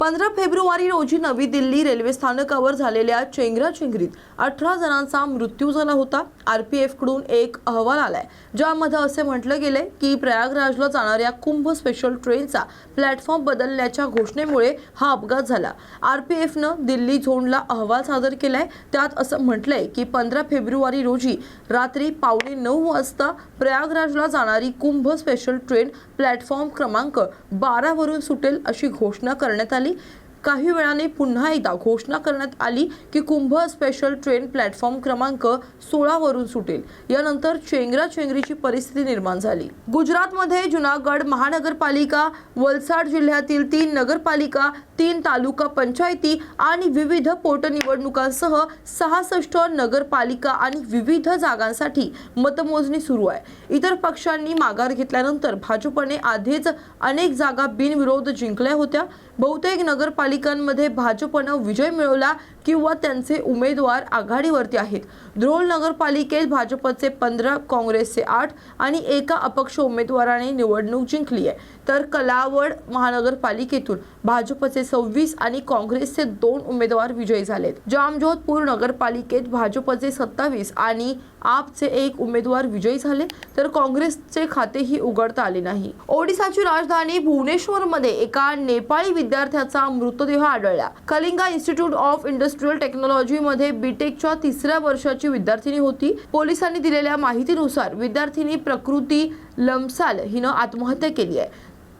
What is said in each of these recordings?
पंधरा फेब्रुवारी रोजी नवी दिल्ली रेल्वे स्थानकावर झालेल्या चेंगराचेंगरीत अठरा जणांचा मृत्यू झाला होता. आरपीएफकडून एक अहवाल आलाय ज्यामध्ये असे म्हटलं गेले की प्रयागराजला जाणाऱ्या कुंभ स्पेशल ट्रेनचा प्लॅटफॉर्म बदलण्याच्या घोषणेमुळे हा अपघात झाला. आरपीएफनं दिल्ली झोनला अहवाल सादर केलाय. त्यात असं म्हटलंय की पंधरा फेब्रुवारी रोजी रात्री पावणे नऊ वाजता प्रयागराजला जाणारी कुंभ स्पेशल ट्रेन प्लॅटफॉर्म क्रमांक बारावरून सुटेल अशी घोषणा करण्यात आली. काही वेळाने पुन्हा एकदा घोषणा करण्यात आली की कुंभ स्पेशल ट्रेन प्लॅटफॉर्म क्रमांक सोळावरून सुटेल. यानंतर चेंगराचेंगरीची परिस्थिती निर्माण झाली. गुजरातमध्ये जुनागड महानगरपालिका वलसाड जिल्ह्यातील तीन नगरपालिका तीन तालुका पंचायती आणि विविध पोटनिवडणुकांसह सहासष्ट नगरपालिका आणि विविध जागांसाठी मतमोजणी सुरू आहे. इतर पक्षांनी माघार घेतल्यानंतर भाजपने आधीच अनेक जागा बिनविरोध जिंकल्या होत्या. बहुतेक नगरपालिका नगरपालिकांमध्ये भाजपनं विजय मिळवला किंवा त्यांचे उमेदवार आघाडीवरती आहेत. ध्रोळ नगरपालिकेत भाजपचे पंधरा काँग्रेसचे आठ आणि एका अपक्ष उमेदवाराने निवडणूक जिंकली आहे. तर कलावड महानगरपालिकेतून भाजपचे सव्वीस आणि काँग्रेसचे दोन उमेदवार विजयी झालेत. जामजोधपूर नगरपालिकेत भाजपचे सत्तावीस आणि आपचे एक उमेदवार विजयी झाले तर काँग्रेसचे खातेही उघडता आले नाही. ओडिसाची राजधानी भुवनेश्वरमध्ये एका नेपाळी विद्यार्थ्याचा मृतदेह आढळला. Kalinga Institute of Industrial Technology मध्ये बीटेकच्या तिसऱ्या वर्षाची विद्यार्थिनी होती. पोलिसांनी दिलेल्या माहितीनुसार विद्यार्थिनी प्रकृती लमसाल हिनं आत्महत्या केली आहे.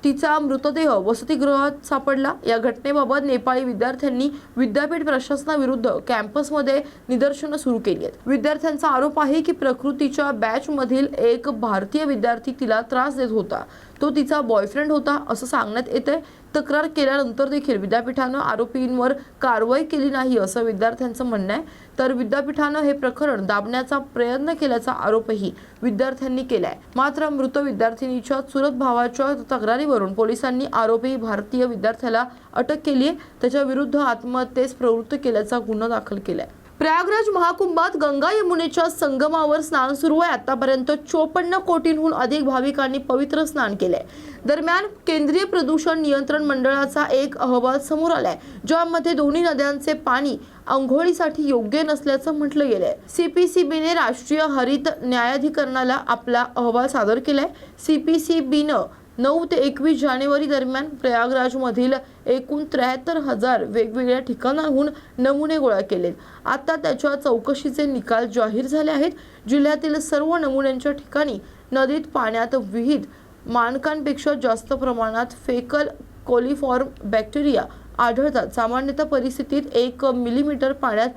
तिचा मृतदेह वसतिगृहात सापडला. या घटनेबाबत नेपाळी विद्यार्थ्यांनी विद्यापीठ प्रशासनाविरुद्ध कॅम्पसमध्ये निदर्शनं सुरू केली आहेत. विद्यार्थ्यांचा आरोप आहे की प्रकृतीच्या बॅचमधील एक भारतीय विद्यार्थी तिला त्रास देत होता. तो तिचा बॉयफ्रेंड होता असं सांगण्यात येते तक्रार केल्यानंतर देखील विद्यापीठानं आरोपींवर कारवाई केली नाही असं विद्यार्थ्यांचं म्हणणं आहे. तर विद्यापीठानं हे प्रकरण दाबण्याचा प्रयत्न केल्याचा आरोपही विद्यार्थ्यांनी केलाय. मात्र मृत विद्यार्थिनीच्या चुरत भावाच्या तक्रारीवरून पोलिसांनी आरोपी भारतीय विद्यार्थ्याला अटक केली आहे त्याच्या विरुद्ध आत्महत्येस प्रवृत्त केल्याचा गुन्हा दाखल केलाय. प्रयागराज महाकुंभात गंगा यमुनेच्या संगमावर स्नान सुरू आहे. आतापर्यंत चोपन्न कोटींहून अधिक भाविकांनी पवित्र स्नान केलंय. दरम्यान केंद्रीय प्रदूषण नियंत्रण मंडळाचा एक अहवाल समोर आलाय ज्यामध्ये दोन्ही नद्यांचे पाणी आंघोळीसाठी योग्य नसल्याचं म्हटलं गेलंय. सीपीसीबीने राष्ट्रीय हरित न्यायाधिकरणाला आपला अहवाल सादर केलाय. सीपीसीबीनं नऊ ते एकवीस जानेवारी दरम्यान प्रयागराजमधील एकूण त्र्याहत्तर हजार वेगवेगळ्या ठिकाणाहून नमुने गोळा केलेत. आता त्याच्या चौकशीचे निकाल जाहीर झाले आहेत. जिल्ह्यातील सर्व नमुन्यांच्या ठिकाणी नदीत पाण्यात विहित मानकांपेक्षा जास्त प्रमाणात फेकल कोलिफॉर्म बॅक्टेरिया आढळतात. सामान्यतः परिस्थितीत एक मिलीमीटर पाण्यात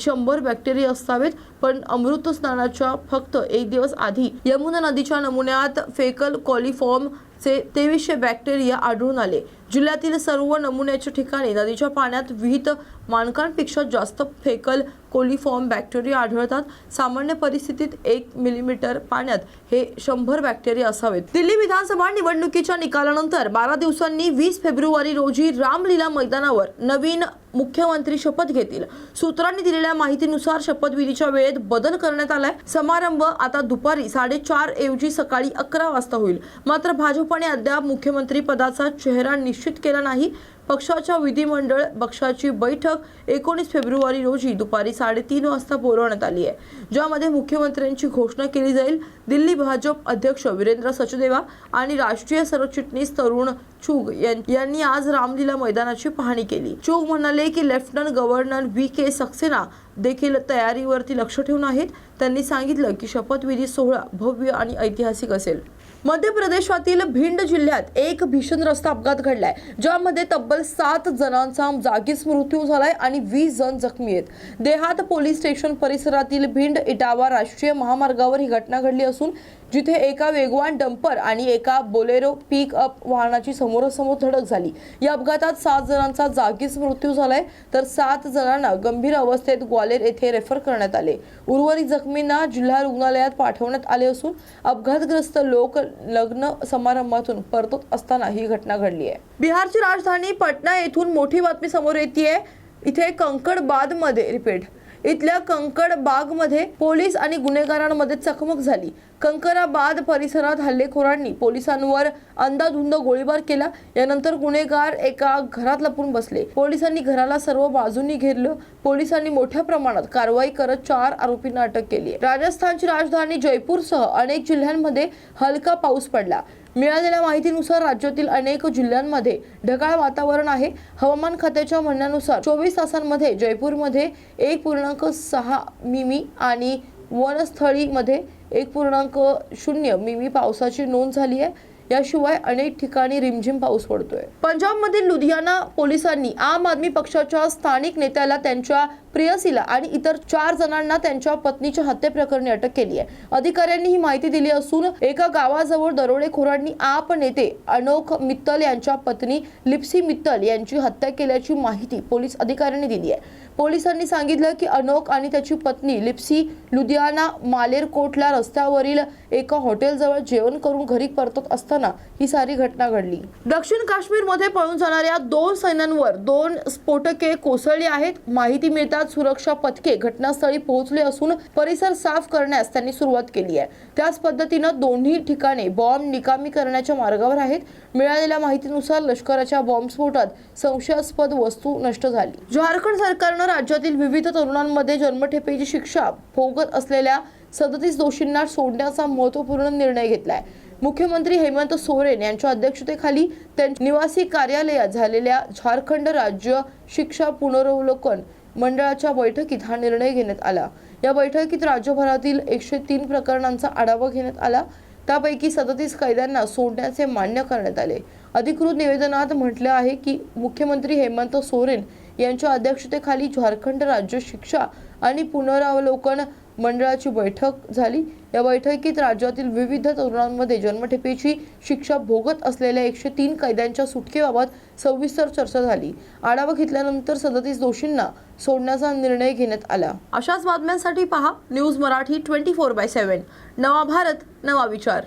शंभर बॅक्टेरिया असावेत पण अमृत स्नानाच्या फक्त एक दिवस आधी यमुना नदीच्या नमुन्यात फेकल कॉलिफॉर्म चे तेवीसशे बॅक्टेरिया आढळून आले. जिल्ह्यातील सर्व नमुन्याच्या ठिकाणी नदीच्या पाण्यात विहित मानकांपेक्षा जास्त फेकल कोलिफॉर्म बॅक्टेरिया आढळतात. सामान्य परिस्थितीत एक मिलीमीटर पाण्यात हे शंभर बॅक्टेरिया असावेत. दिल्ली विधानसभा निवडणुकीच्या निकालानंतर बारा दिवसांनी वीस फेब्रुवारी रोजी रामलीला मैदानावर नवीन मुख्यमंत्री शपथ घेतील. सूत्रांनी दिलेल्या माहितीनुसार शपथविधीच्या वेळेत बदल करण्यात आलाय. समारंभ आता दुपारी साडेचार ऐवजी सकाळी अकरा वाजता होईल. मात्र भाजपने अद्याप मुख्यमंत्री पदाचा चेहरा निश्चित केला नाही. पक्षाच्या विधिमंडळ पक्षाची बैठक एकोणीस फेब्रुवारी रोजी दुपारी साडेतीन वाजता बोलवण्यात आली आहे ज्यामध्ये मुख्यमंत्र्यांची घोषणा केली जाईल. दिल्ली भाजप अध्यक्ष वीरेंद्र सचदेवा आणि राष्ट्रीय सरचिटणीस तरुण चुग यांनी आज रामलीला मैदानाची पाहणी केली. चुग म्हणाले की lieutenant governor V. K. Saxena देखील तयारीवरती लक्ष ठेवून आहेत. त्यांनी सांगितलं की शपथविधी सोहळा भव्य आणि ऐतिहासिक असेल. मध्य प्रदेशातील भिंड जिल्ह्यात एक भीषण रस्ता अपघात घडलाय ज्यामध्ये तब्बल सात जणांचा जागीच मृत्यू झालाय आणि वीस जण जखमी आहेत. देहात पोलीस स्टेशन परिसरातील भिंड इटावा राष्ट्रीय महामार्गावर ही घटना घडली असून जिथे एका वेगवान डंपर आणि एका बोलेरो पिक अप वाहनाची समोरासमोर धडक झाली. या अपघातात सात जणांचा जागीच मृत्यू झालाय. तर सात जणांना गंभीर अवस्थेत ग्वालेर येथे रेफर करण्यात आले. उर्वरित जखमींना जिल्हा रुग्णालयात पाठवण्यात आले असून अपघातग्रस्त लोक लग्न समारंभातून परतत असताना ही घटना घडली आहे. बिहारची राजधानी पटना येथून मोठी बातमी समोर येते इथे कंकडबादमध्ये रिपीट इथल्या कंकड बागमध्ये पोलीस आणि गुन्हेगारांमध्ये चकमक झाली. कंकराबाद परिसरात हल्लेखोरांनी पोलिसांवर अंदाधुंद गोळीबार केला. यानंतर गुन्हेगार एका घरात लपून बसले. पोलिसांनी घराला सर्व बाजूंनी घेरलं. पोलिसांनी मोठ्या प्रमाणात कारवाई करत चार आरोपींना अटक केली. राजस्थानची राजधानी जयपूरसह अनेक जिल्ह्यांमध्ये हलका पाऊस पडला. मिळालेल्या माहितीनुसार राज्यातील अनेक जिल्ह्यांमध्ये ढगाळ वातावरण आहे. हवामान खात्याच्या म्हणण्यानुसार चोवीस तासांमध्ये जयपूरमध्ये एक पूर्णांक सहा मिमी आणि वनस्थळीमध्ये एक पूर्णांक शून्य मिमी पावसाची नोंद झाली आहे. याशिवाय अनेक ठिकाणी रिमझिम पाऊस पडतोय. पंजाबमधील लुधियाना पोलिसांनी आम आदमी पक्षाच्या स्थानिक नेत्याला त्यांच्या प्रेयसीला आणि इतर चार जणांना त्यांच्या पत्नीच्या हत्येप्रकरणी अटक केली आहे. अधिकाऱ्यांनी ही माहिती दिली असून एका गावाजवळ दरोडेखोरांनी आप नेते अनोख मित्तल यांच्या पत्नी लिप्सी मित्तल यांची हत्या केल्याची माहिती पोलीस अधिकाऱ्यांनी दिली आहे. पोलिसांनी सांगितलं की अनोख आणि त्याची पत्नी लिप्सी लुधियाना मालेरकोटला रस्त्यावरील एका हॉटेलजवळ जेवण करून घरी परतत असताना ही सारी घटना घडली. दक्षिण काश्मीरमध्ये पळून जाणाऱ्या दोन सैन्यांवर दोन स्फोटके कोसळली आहेत. माहिती मिळताच सुरक्षा पथके घटनास्थळी पोहोचले असून परिसर साफ करण्यास त्यांनी सुरुवात केली आहे. त्याच पद्धतीनं दोन्ही ठिकाणे बॉम्ब निकामी करण्याच्या मार्गावर आहेत. मिळालेल्या माहितीनुसार लष्कराच्या बॉम्बस्फोटात संशयास्पद वस्तू नष्ट झाली. झारखंड सरकारनं राज्यातील विविध तरुणांमध्ये जन्मठेपेची शिक्षा भोगत असलेल्या सदतीस दोषींना सोडण्याचा महत्त्वपूर्ण निर्णय घेतलाय. मुख्यमंत्री हेमंत सोरेन यांच्या अध्यक्षतेखाली त्यांच्या निवासी कार्यालयात झालेल्या झारखंड राज्य शिक्षा पुनरावलोकन मंडळाच्या बैठकीत हा निर्णय घेण्यात आला. या बैठकीत राज्यभरातील एकशे तीन प्रकरणांचा आढावा घेण्यात आला. त्यापैकी सदतीस कैद्यांना सोडण्याचे मान्य करण्यात आले. अधिकृत निवेदनात म्हटलं आहे की मुख्यमंत्री हेमंत सोरेन यांच्या अध्यक्षतेखाली झारखंड राज्य शिक्षा आणि पुनरावलोकन मंडळाची बैठक झाली. या बैठकीत राज्यातील विविध तरुणांमध्ये जन्मठेपेची शिक्षा भोगत असलेल्या एकशे तीन कैद्यांच्या सुटकेबाबत सविस्तर चर्चा झाली. आढावा घेतल्यानंतर सदतीस दोषींना सोडण्याचा निर्णय घेण्यात आला. अशाच बातम्यांसाठी पहा news Marathi twenty four by seven. नवा भारत नवा विचार.